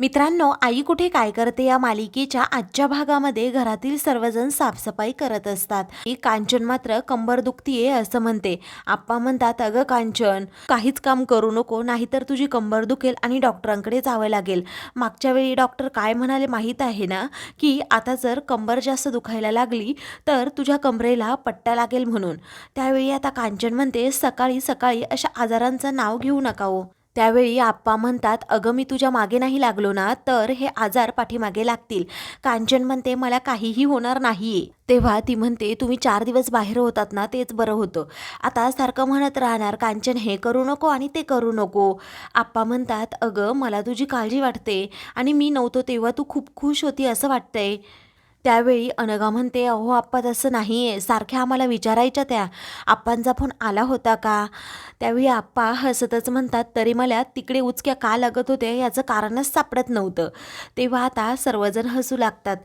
मित्रांनो आई कुठे काय करते या मालिकेच्या आजच्या भागामध्ये घरातील सर्वजण साफसफाई करत असतात. कांचन मात्र कंबर दुखतीये असं म्हणते. आप्पा म्हणतात अगं कांचन काहीच काम करू नको नाहीतर तुझी कंबर दुखेल आणि डॉक्टरांकडे जावं लागेल. मागच्या वेळी डॉक्टर काय म्हणाले माहीत आहे ना? की आता जर कंबर जास्त दुखायला लागली तर तुझ्या कंबरेला पट्टा लागेल म्हणून. त्यावेळी आता कांचन म्हणते सकाळी सकाळी अशा आजारांचं नाव घेऊ नका हो. त्यावेळी आप्पा म्हणतात अगं मी तुझ्या मागे नाही लागलो ना तर हे आजार पाठीमागे लागतील. कांचन म्हणते मला काहीही होणार नाहीये. तेव्हा ती म्हणते तुम्ही चार दिवस बाहेर होतात ना तेच बरं होतं. आता सारखं म्हणत राहणार कांचन हे करू नको आणि ते करू नको. आप्पा म्हणतात अगं मला तुझी काळजी वाटते आणि मी नव्हतो तेव्हा तू खूप खुश होती असं वाटतंय. त्यावेळी अनगा म्हणते अहो आप्पा तसं नाही आहे सारख्या आम्हाला विचारायच्या त्या. आप्पांचा फोन आला होता का? त्यावेळी आप्पा हसतच म्हणतात तरी मला तिकडे उचक्या का लागत होते याचं कारणच सापडत नव्हतं. तेव्हा आता सर्वजण हसू लागतात.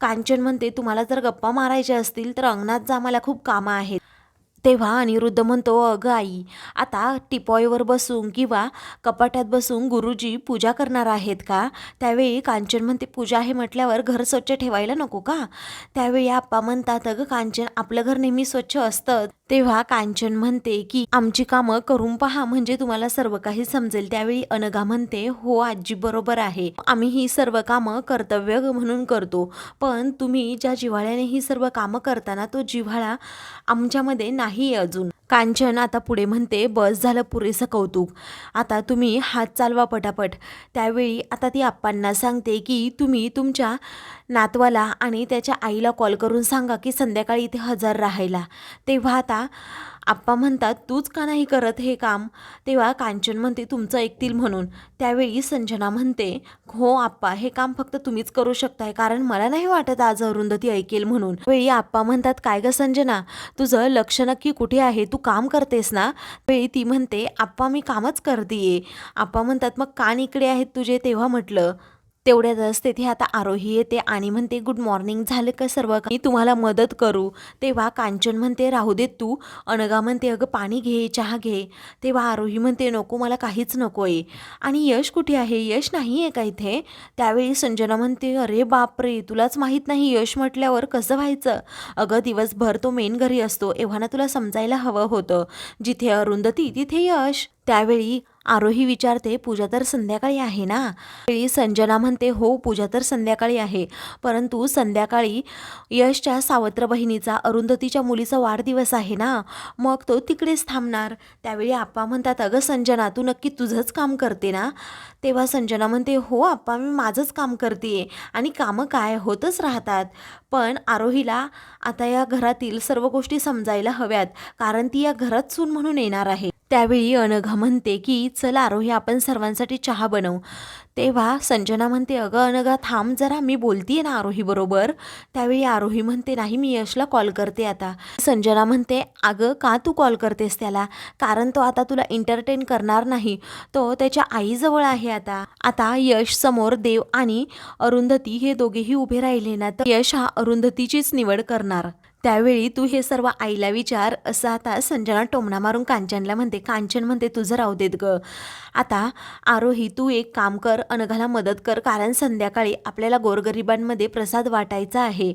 कांचन म्हणते तुम्हाला जर गप्पा मारायच्या असतील तर अंगणात जा. मला खूप कामं आहेत. तेव्हा अनिरुद्ध म्हणतो अगं आई आता टिपॉयवर बसून किंवा कपाटात बसून गुरुजी पूजा करणार आहेत का? त्यावेळी कांचन म्हणते पूजा आहे म्हटल्यावर घर स्वच्छ ठेवायला नको का? त्यावेळी आप्पा म्हणतात अगं कांचन आपलं घर नेहमी स्वच्छ असतं. तेव्हा कांचन म्हणते की आमची कामं करून पहा म्हणजे तुम्हाला सर्व काही समजेल. त्यावेळी अनगा म्हणते हो आजी बरोबर आहे. आम्ही ही सर्व कामं कर्तव्य म्हणून करतो. पण तुम्ही ज्या जिव्हाळ्याने ही सर्व कामं करताना तो जिव्हाळा आमच्यामध्ये नाही नाही अजून. कांचन आता पुढे म्हणते बस झालं पुरेसं कौतुक. आता तुम्ही हात चालवा पटापट. त्यावेळी आता ती आप्पांना सांगते की तुम्ही तुमच्या नातवाला आणि त्याच्या आईला कॉल करून सांगा की संध्याकाळी इथे हजर राहायला. तेव्हा आता आप्पा म्हणतात तूच का नाही करत हे काम? तेव्हा कांचन म्हणते तुमचं ऐकतील म्हणून. त्यावेळी संजना म्हणते हो आप्पा हे काम फक्त तुम्हीच करू शकताय कारण मला नाही वाटत आज अरुंधती ऐकेल म्हणून. वेळी आप्पा म्हणतात काय ग संजना तुझं लक्ष नक्की कुठे आहे? तू तू काम करतेस ना वेळी ती म्हणते आप्पा मी कामच करते आहे आप्पा म्हणतात मग कान इकडे आहेत तुझे तेव्हा म्हटलं तेवढ्यातच तेथे आता आरोही येते आणि म्हणते गुड मॉर्निंग झालं का सर्व? मी तुम्हाला मदत करू. तेव्हा कांचन म्हणते राहू देत तू. अनगा म्हणते अगं पाणी घे चहा घे. तेव्हा आरोही म्हणते नको मला काहीच नको आहे. आणि यश कुठे आहे? यश नाही आहे का इथे? त्यावेळी संजना म्हणते अरे बापरे तुलाच माहीत नाही यश म्हटल्यावर कसं व्हायचं? अगं दिवसभर तो मेन घरी असतो एव्हाना तुला समजायला हवं होतं. जिथे अरुंधती तिथे यश. त्यावेळी आरोही विचारते पूजा तर संध्याकाळी आहे ना? वेळी संजना म्हणते हो पूजा तर संध्याकाळी आहे. परंतु संध्याकाळी यशच्या सावत्र बहिणीचा अरुंधतीच्या मुलीचा वाढदिवस आहे ना? मग तो तिकडेच थांबणार. त्यावेळी आप्पा म्हणतात अगं संजना तू नक्की तुझंच काम करते ना? तेव्हा संजना म्हणते हो आप्पा मी माझंच काम करते आणि कामं काय होतच राहतात. पण आरोहीला आता या घरातील सर्व गोष्टी समजायला हव्यात कारण ती या घरात सून म्हणून येणार आहे. त्यावेळी अनघा म्हणते की चला आरोही आपण सर्वांसाठी चहा बनवू. तेव्हा संजना म्हणते अगं अनघा थांब जरा मी बोलतीये ना आरोही बरोबर. त्यावेळी आरोही म्हणते नाही मी यशला कॉल करते आता. संजना म्हणते अगं का तू कॉल करतेस त्याला? कारण तो आता तुला एंटरटेन करणार नाही. तो त्याच्या आईजवळ आहे आता. आता यश समोर देव आणि अरुंधती हे दोघेही उभे राहिले ना तर यश हा अरुंधतीचीच निवड करणार. त्यावेळी तू हे सर्व आईला विचार. असं आता संजना टोमणा मारून कांचनला म्हणते. कांचन म्हणते तुझं राहू देत ग. आता आरोही तू एक काम कर. अनघाला मदत कर कारण संध्याकाळी आपल्याला गोरगरिबांमध्ये प्रसाद वाटायचा आहे.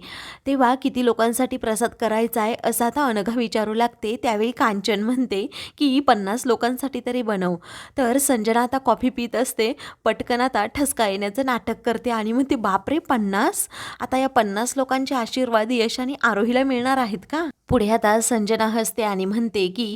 तेव्हा किती लोकांसाठी प्रसाद करायचा आहे असं आता अनघा विचारू लागते. त्यावेळी कांचन म्हणते की पन्नास लोकांसाठी तरी बनव. तर संजना आता कॉफी पित असते. पटकन आता ठसका येण्याचं नाटक करते आणि म्हणते बापरे पन्नास? आता या पन्नास लोकांचे आशीर्वाद यश आणि आरोहीला मिळणार आहेत का? पुढे आता संजना हसते आणि म्हणते की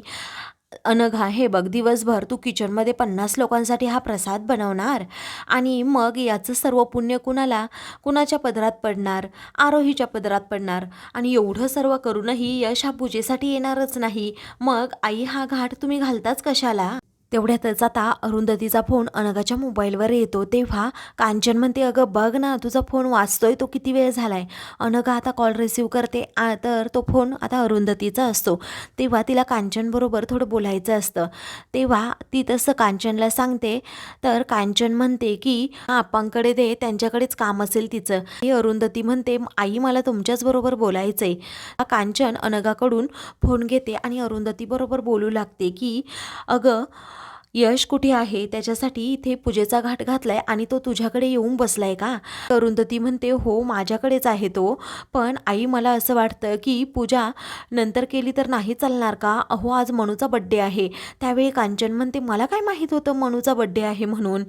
अनघा हे बघ दिवसभर तू किचनमध्ये पन्नास लोकांसाठी हा प्रसाद बनवणार आणि मग याचं सर्व पुण्य कुणाला? कुणाच्या पदरात पडणार? आरोहीच्या पदरात पडणार. आणि एवढं सर्व करूनही यश हा पूजेसाठी येणारच नाही. मग आई हा घाट तुम्ही घालताच कशाला? तेवढ्यातच आता अरुंधतीचा फोन अनघाच्या मोबाईलवर येतो. तेव्हा कांचन म्हणते अगं बघ ना तुझा फोन वाचतोय तो किती वेळ झालाय? अनघा आता कॉल रिसीव करते आ, तर तो फोन आता अरुंधतीचा असतो. तेव्हा तिला कांचनबरोबर थोडं बोलायचं असतं. तेव्हा ती तसं कांचनला सांगते तर कांचन म्हणते की आपांकडे दे त्यांच्याकडेच काम असेल तिचं. ही अरुंधती म्हणते आई मला तुमच्याच बरोबर बोलायचंय. कांचन अनघाकडून फोन घेते आणि अरुंधतीबरोबर बोलू लागते की अगं यश कुठे आहे? त्याच्यासाठी इथे पूजेचा घाट घातलाय आणि तो तुझ्याकडे येऊन बसलाय का? अरुंधती म्हणते हो माझ्याकडेच आहे तो. पण आई मला असं वाटतं की पूजा नंतर केली तर नाही चालणार का? अहो आज मनूचा बड्डे आहे. त्यावेळी कांचन म्हणते मला काय माहीत होतं मनूचा बड्डे आहे म्हणून?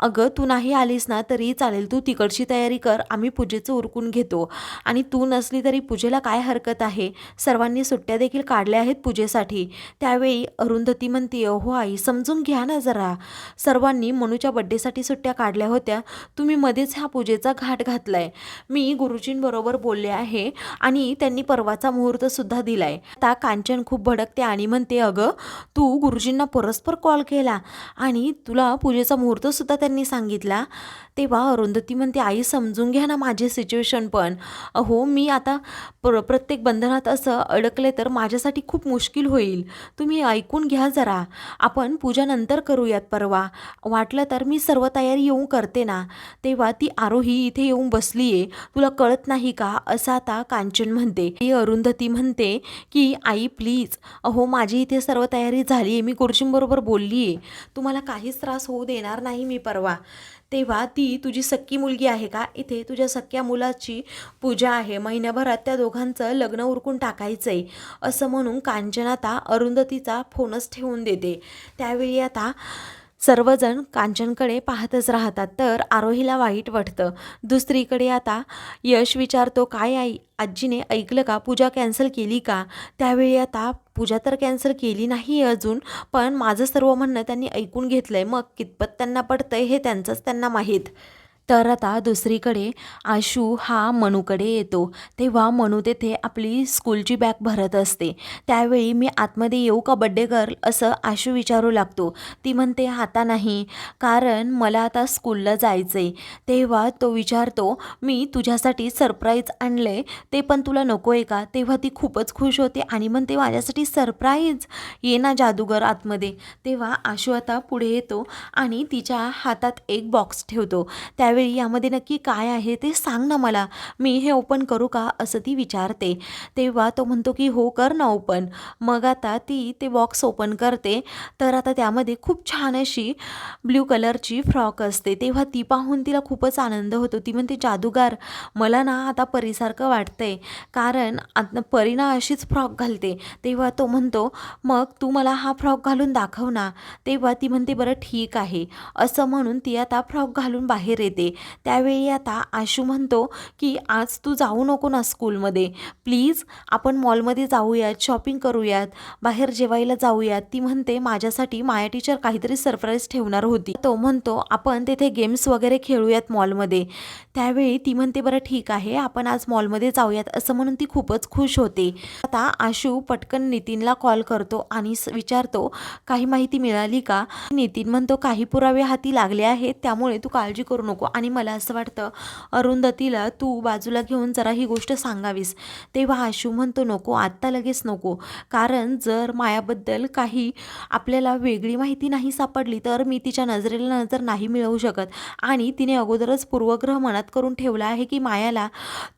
अगं तू नाही आलीस ना तरी चालेल. तू तिकडची तयारी कर. आम्ही पूजेचं उरकून घेतो. आणि तू नसली तरी पूजेला काय हरकत आहे? सर्वांनी सुट्ट्या देखील काढल्या आहेत पूजेसाठी. त्यावेळी अरुंधती म्हणते अहो आई समजून घ्या ना जरा. सर्वांनी मनूच्या बड्डेसाठी सुट्ट्या काढल्या होत्या. तुम्ही मध्येच ह्या पूजेचा घाट घातलाय. मी गुरुजींबरोबर बोलले आहे आणि त्यांनी परवाचा मुहूर्तसुद्धा दिलाय. आता कांचन खूप भडकते आणि म्हणते अगं तू गुरुजींना परस्पर कॉल केला आणि तुला पूजेचा मुहूर्तसुद्धा त्यांनी सांगितला. तेव्हा अरुंधती म्हणते आई समजून घ्या ना माझी सिच्युएशन पण. अहो मी आता प्र प्रत्येक बंधनात असं अडकले तर माझ्यासाठी खूप मुश्किल होईल. तुम्ही ऐकून घ्या जरा. आपण पूजा नंतर करूयात परवा. वाटलं तर मी सर्व तयारी येऊन करते ना. तेव्हा ती आरोही इथे येऊन बसली आहे तुला कळत नाही का? असं आता कांचन म्हणते. ती अरुंधती म्हणते की आई प्लीज अहो माझी इथे सर्व तयारी झाली आहे मी गुरुजींबरोबर बोलली आहे तुम्हाला काहीच त्रास होऊ देणार नाही मी परवा. तेव्हा ती तुझी सक्की मुलगी आहे का? इथे तुझ्या सख्या मुलाची पूजा आहे. महिन्याभरात त्या दोघांचं लग्न उरकून टाकायचं आहे असं म्हणून कांचन आता अरुंधतीचा फोनच ठेवून देते. त्यावेळी आता सर्वजण कांचनकडे पाहतच राहतात. तर आरोहीला वाईट वाटतं. दुसरीकडे आता यश विचारतो काय आई आजीने ऐकलं का? पूजा कॅन्सल केली का? त्यावेळी आता पूजा तर कॅन्सल केली नाही अजून पण माझं सर्व म्हणणं त्यांनी ऐकून घेतलं आहे मग कितपत त्यांना पडतंय हे त्यांचंच त्यांना माहीत. तर आता दुसरीकडे आशू हा मनूकडे येतो. तेव्हा मनू तेथे आपली स्कूलची बॅग भरत असते. त्यावेळी मी आतमध्ये येऊ का बड्डे गर्ल असं आशू विचारू लागतो. ती म्हणते आता नाही. कारण मला आता स्कूलला जायचं आहे तेव्हा तो विचारतो मी तुझ्यासाठी सरप्राईज आणले ते पण तुला नको आहे का? तेव्हा ती खूपच खुश होते आणि म्हणते माझ्यासाठी सरप्राईज ये ना जादूगर आतमध्ये. तेव्हा आशू आता पुढे येतो आणि तिच्या हातात एक बॉक्स ठेवतो. त्या त्यावेळी यामध्ये नक्की काय आहे ते सांग ना मला. मी हे ओपन करू का असं ती विचारते. तेव्हा तो म्हणतो की हो कर ना ओपन मग आता ती ते बॉक्स ओपन करते. तर आता त्यामध्ये खूप छान अशी ब्ल्यू कलरची फ्रॉक असते. तेव्हा ती पाहून तिला खूपच आनंद होतो. ती म्हणते जादूगार मला ना आता परीसारखं वाटतंय. कारण आता परी ना अशीच फ्रॉक घालते. तेव्हा तो म्हणतो मग तू मला हा फ्रॉक घालून दाखव ना. तेव्हा ती म्हणते बरं ठीक आहे. असं म्हणून ती आता फ्रॉक घालून बाहेर येते. त्यावेळी आता आशू म्हणतो की आज तू जाऊ नको ना स्कूलमध्ये. प्लीज आपण मॉलमध्ये जाऊयात शॉपिंग करूयात बाहेर जेवायला जाऊयात. ती म्हणते माझ्यासाठी माया टीचर काहीतरी सरप्राईज ठेवणार होती. तो म्हणतो आपण तेथे गेम्स वगैरे खेळूयात मॉलमध्ये. त्यावेळी ती म्हणते बरं ठीक आहे आपण आज मॉलमध्ये जाऊयात. असं म्हणून ती खूपच खुश होते. आता आशू पटकन नितीनला कॉल करतो आणि विचारतो काही माहिती मिळाली का? नितीन म्हणतो काही पुरावे हाती लागले आहेत त्यामुळे तू काळजी करू नको. आणि मला असं वाटतं अरुंधतीला तू बाजूला घेऊन जरा ही गोष्ट सांगावीस. तेव्हा आशू म्हणतो नको आत्ता लगेच नको. कारण जर मायाबद्दल काही आपल्याला वेगळी माहिती नाही सापडली तर मी तिच्या नजरेला नजर नाही मिळवू शकत. आणि तिने अगोदरच पूर्वग्रह मनात करून ठेवला आहे की मायाला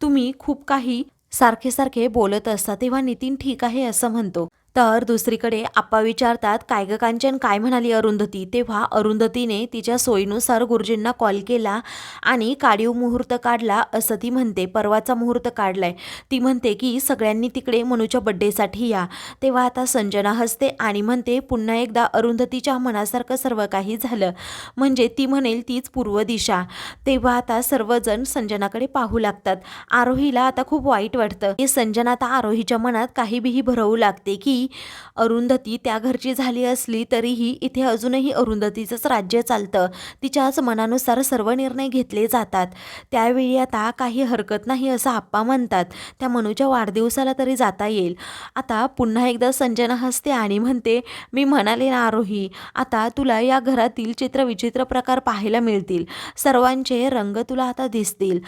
तुम्ही खूप काही सारखे सारखे बोलत असता तेव्हा नितीन ठीक आहे असं म्हणतो. तर दुसरीकडे आप्पा विचारतात काय ग कांचन काय म्हणाली अरुंधती? तेव्हा अरुंधतीने तिच्या सोयीनुसार गुरुजींना कॉल केला आणि काढीव मुहूर्त काढला. असं ती म्हणते परवाचा मुहूर्त काढलाय. ती म्हणते की सगळ्यांनी तिकडे मनूच्या बड्डेसाठी या. तेव्हा आता संजना हसते आणि म्हणते पुन्हा एकदा अरुंधतीच्या मनासारखं सर्व काही झालं. म्हणजे ती म्हणेल तीच पूर्व दिशा. तेव्हा आता सर्वजण संजनाकडे पाहू लागतात. आरोहीला आता खूप वाईट वाटतं. संजना आता आरोहीच्या मनात काही बिही भरवू लागते की अरुंधती त्या घरची झाली असली तरीही इथे अजूनही अरुंधतीचंच राज्य चालतं. तिच्याच मनानुसार सर्व निर्णय घेतले जातात. त्यावेळी आता काही हरकत नाही असं आप्पा म्हणतात. त्या मनूच्या वाढदिवसाला तरी जाता येईल. आता पुन्हा एकदा संजना हसते आणि म्हणते मी म्हणाले ना आरोही आता तुला या घरातील चित्रविचित्र प्रकार पाहायला मिळतील. सर्वांचे रंग तुला आता दिसतील.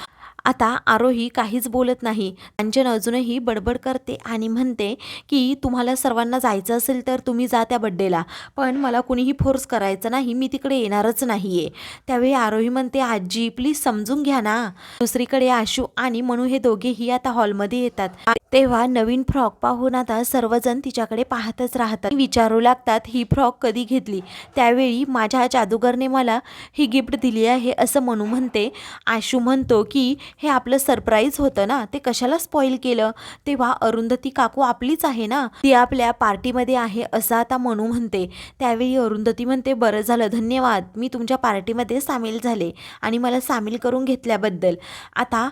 आता आरोही काहीच बोलत नाही. कांचन अजूनही बडबड करते आणि म्हणते की तुम्हाला सर्वांना जायचं असेल तर तुम्ही जा त्या बड्डेला पण मला कुणीही फोर्स करायचं नाही. मी तिकडे येणारच नाही आहे त्यावेळी आरोही म्हणते आजी प्लीज समजून घ्या ना. दुसरीकडे आशू आणि म्हणू हे दोघेही आता हॉलमध्ये येतात. तेव्हा नवीन फ्रॉक पाहून आता सर्वजण तिच्याकडे पाहतच राहतात. विचारू लागतात ही फ्रॉक कधी घेतली? त्यावेळी माझ्या जादूगरने मला ही गिफ्ट दिली आहे असं म्हणू म्हणते. आशू म्हणतो की हे आपलं सरप्राईज होतं ना ते कशाला स्पॉईल केलं? तेव्हा अरुंधती काकू आपलीच आहे ना? ती आपल्या पार्टीमध्ये आहे असं आता म्हणू म्हणते. त्यावेळी अरुंधती म्हणते बरं झालं धन्यवाद. मी तुमच्या पार्टीमध्ये सामील झाले आणि मला सामील करून घेतल्याबद्दल. आता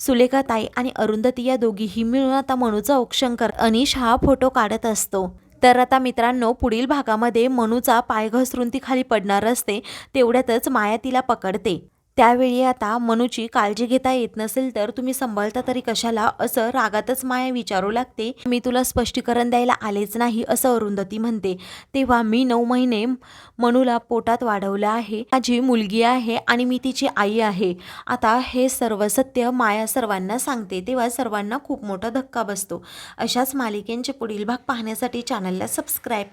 सुलेखा ताई आणि अरुंधती या दोघीही मिळून आता मनूचं औक्षण कर अनिश हा फोटो काढत असतो. तर आता मित्रांनो पुढील भागामध्ये मनूचा पाय घसरून ती खाली पडणार असते तेवढ्यातच माया तिला पकडते. त्यावेळी आता मनूची काळजी घेता येत नसेल तर तुम्ही सांभाळता तरी कशाला? असं रागातच माया विचारू लागते. मी तुला स्पष्टीकरण द्यायला आलेच नाही असं अरुंधती म्हणते. तेव्हा मी नऊ महिने मनूला पोटात वाढवलं आहे. माझी मुलगी आहे आणि मी तिची आई आहे. आता हे सर्व सत्य माया सर्वांना सांगते. तेव्हा सर्वांना खूप मोठा धक्का बसतो. अशाच मालिकेंचे पुढील भाग पाहण्यासाठी चॅनलला सबस्क्राईब